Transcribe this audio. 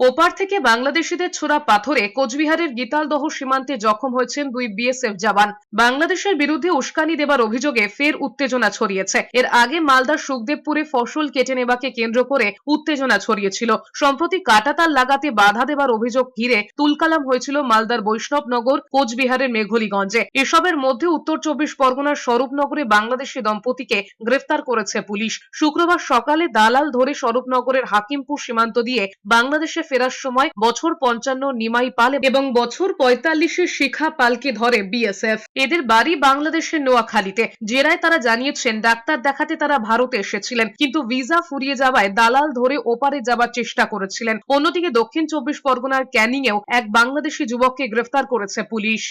ওপার থেকে বাংলাদেশিদের ছোড়া পাথরে কোচবিহারের গীতালদহ সীমান্তে জখম হয়েছেন দুই বিএসএফ জওয়ান। বাংলাদেশের বিরুদ্ধে উস্কানি দেবার অভিযোগে ফের উত্তেজনা ছড়িয়েছে। এর আগে মালদার সুখদেবপুরে ফসল কেটে নেবাকে কেন্দ্র করে উত্তেজনা ছড়িয়েছিল। সম্প্রতি কাটাতার লাগাতে বাধা দেবার অভিযোগ ঘিরে তুলকালাম হয়েছিল মালদার বৈষ্ণবনগর, কোচবিহারের মেঘলিগঞ্জে। এসবের মধ্যে উত্তর চব্বিশ পরগনার স্বরূপনগরে বাংলাদেশি দম্পতিকে গ্রেফতার করেছে পুলিশ। শুক্রবার সকালে দালাল ধরে স্বরূপনগরের হাকিমপুর সীমান্ত দিয়ে বাংলাদেশে ফেরার সময় বছর পঞ্চান্ন নিমাই পাল এবং বছর পঁয়তাল্লিশের শিখা পালকে ধরে বিএসএফ। এদের বাড়ি বাংলাদেশের নোয়াখালীতে। জেরায় তারা জানিয়েছেন, ডাক্তার দেখাতে তারা ভারতে এসেছিলেন, কিন্তু ভিসা ফুরিয়ে যাওয়ায় দালাল ধরে ওপারে যাবার চেষ্টা করেছিলেন। অন্যদিকে দক্ষিণ চব্বিশ পরগনার ক্যানিংয়েও এক বাংলাদেশি যুবককে গ্রেফতার করেছে পুলিশ।